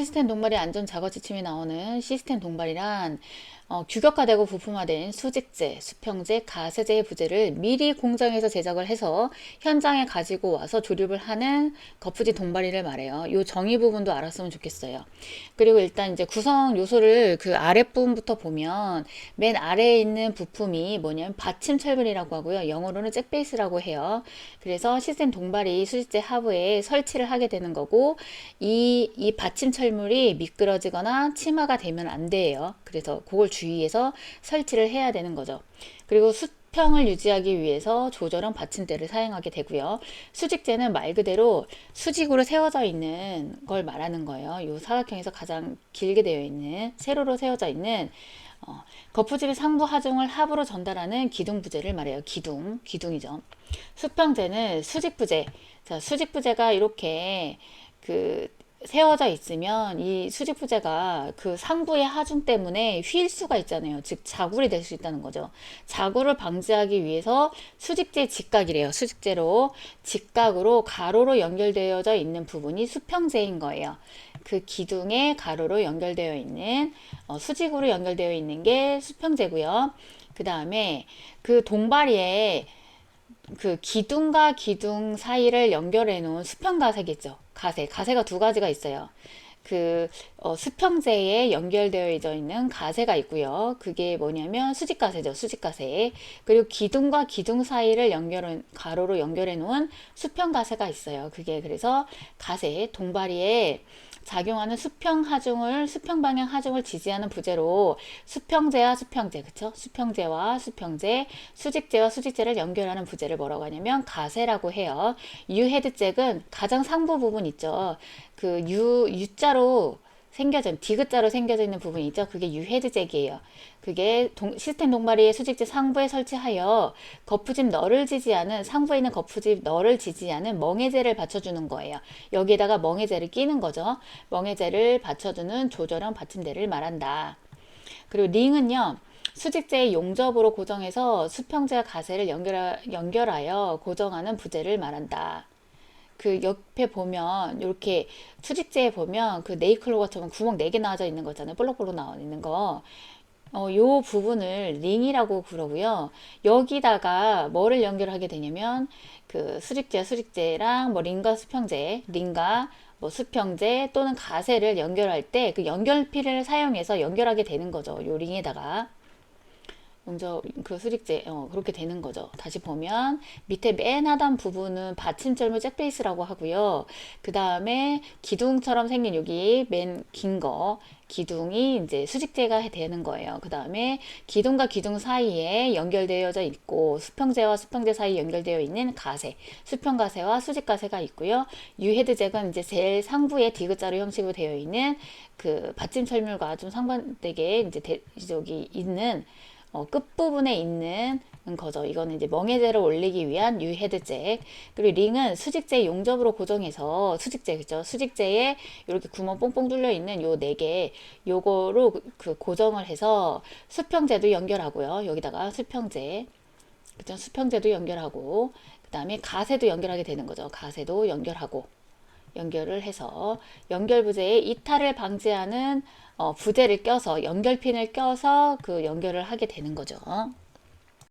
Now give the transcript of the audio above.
시스템 동발이 안전 작업 지침이 나오는 시스템 동발이란 어, 규격화되고 부품화된 수직재, 수평재, 가세재의 부재를 미리 공장에서 제작을 해서 현장에 가지고 와서 조립을 하는 거푸지 동발이를 말해요. 요 정의 부분도 알았으면 좋겠어요. 그리고 일단 이제 구성 요소를 그 아랫부분부터 보면 맨 아래에 있는 부품이 뭐냐면 받침 철분이라고 하고요. 영어로는 잭베이스라고 해요. 그래서 시스템 동발이 수직재 하부에 설치를 하게 되는 거고 이, 이 받침 철물이 미끄러지거나 침하가 되면 안 돼요. 그래서 그걸 주 의해서 설치를 해야 되는 거죠. 그리고 수평을 유지하기 위해서 조절형 받침대를 사용하게 되고요. 수직재는 말 그대로 수직으로 세워져 있는 걸 말하는 거예요. 이 사각형에서 가장 길게 되어 있는 세로로 세워져 있는 어, 거푸집의 상부 하중을 합으로 전달하는 기둥 부재를 말해요. 기둥, 기둥이죠. 수평재는 수직 부재. 자, 수직 부재가 이렇게 그 세워져 있으면 이 수직 부재가 그 상부의 하중 때문에 휠 수가 있잖아요. 즉 자굴이 될 수 있다는 거죠. 자굴을 방지하기 위해서 수직재 직각이래요. 수직재로 직각으로 가로로 연결되어져 있는 부분이 수평재인 거예요. 그 기둥에 가로로 연결되어 있는 어, 수직으로 연결되어 있는 게 수평재고요. 그 다음에 그 동바리에 그 기둥과 기둥 사이를 연결해 놓은 수평 가세겠죠. 가세. 가세가 두 가지가 있어요. 그 어, 수평재에 연결되어 있는 가세가 있고요. 그게 뭐냐면 수직가세죠. 수직가세. 그리고 기둥과 기둥 사이를 연결은 가로로 연결해 놓은 수평가세가 있어요. 그게 그래서 가세 동바리에 작용하는 수평 하중을 수평 방향 하중을 지지하는 부재로 수평재와 수평재 그쵸 수평재와 수평재 수직재와 수직재를 연결하는 부재를 뭐라고 하냐면 가세라고 해요 유 헤드잭은 가장 상부 부분 있죠 그유 U자 로 생겨져 디귿자로 생겨져 있는 부분이 있죠. 그게 유헤드잭이에요. 그게 동, 시스템 동바리의 수직재 상부에 설치하여 거푸집 너를 지지하는 상부에 있는 거푸집 너를 지지하는 멍해제를 받쳐주는 거예요. 여기에다가 멍해제를 끼는 거죠. 멍해제를 받쳐주는 조절형 받침대를 말한다. 그리고 링은요. 수직재의 용접으로 고정해서 수평재와 가세를 연결하, 연결하여 고정하는 부재를 말한다. 그 옆에 보면 이렇게 수직재에 보면 그 네이클로거처럼 구멍 4개 나와져 있는 거 있잖아요. 볼록볼록 나와 있는 거. 어, 요 부분을 링이라고 그러고요. 여기다가 뭐를 연결하게 되냐면 그 수직재, 수직재랑 뭐 링과 수평재, 링과 뭐 수평재 또는 가세를 연결할 때 그 연결피를 사용해서 연결하게 되는 거죠. 요 링에다가. 용접 그 수직재 어, 그렇게 되는 거죠. 다시 보면 밑에 맨 하단 부분은 받침절물 잭베이스라고 하고요. 그 다음에 기둥처럼 생긴 여기 맨 긴 거 기둥이 이제 수직재가 되는 거예요. 그 다음에 기둥과 기둥 사이에 연결되어져 있고 수평재와 수평재 사이 연결되어 있는 가세, 수평가세와 수직가세가 있고요. 유헤드잭은 이제 제일 상부에 디귿자로 형식으로 되어 있는 그 받침 철물과 좀 상반되게 이제 대, 저기 있는 어, 끝부분에 있는 거죠. 이거는 이제 멍해제를 올리기 위한 유헤드잭. 그리고 링은 수직재 용접으로 고정해서 수직재 그죠? 수직재에 이렇게 구멍 뽕뽕 뚫려 있는 요 네 개 요거로 그, 그 고정을 해서 수평재도 연결하고요. 여기다가 수평재. 그죠? 수평재도 연결하고 그 다음에 가세도 연결하게 되는 거죠. 가세도 연결하고 연결을 해서 연결 부재의 이탈을 방지하는 어, 부재를 껴서 연결핀을 껴서 그 연결을 하게 되는 거죠.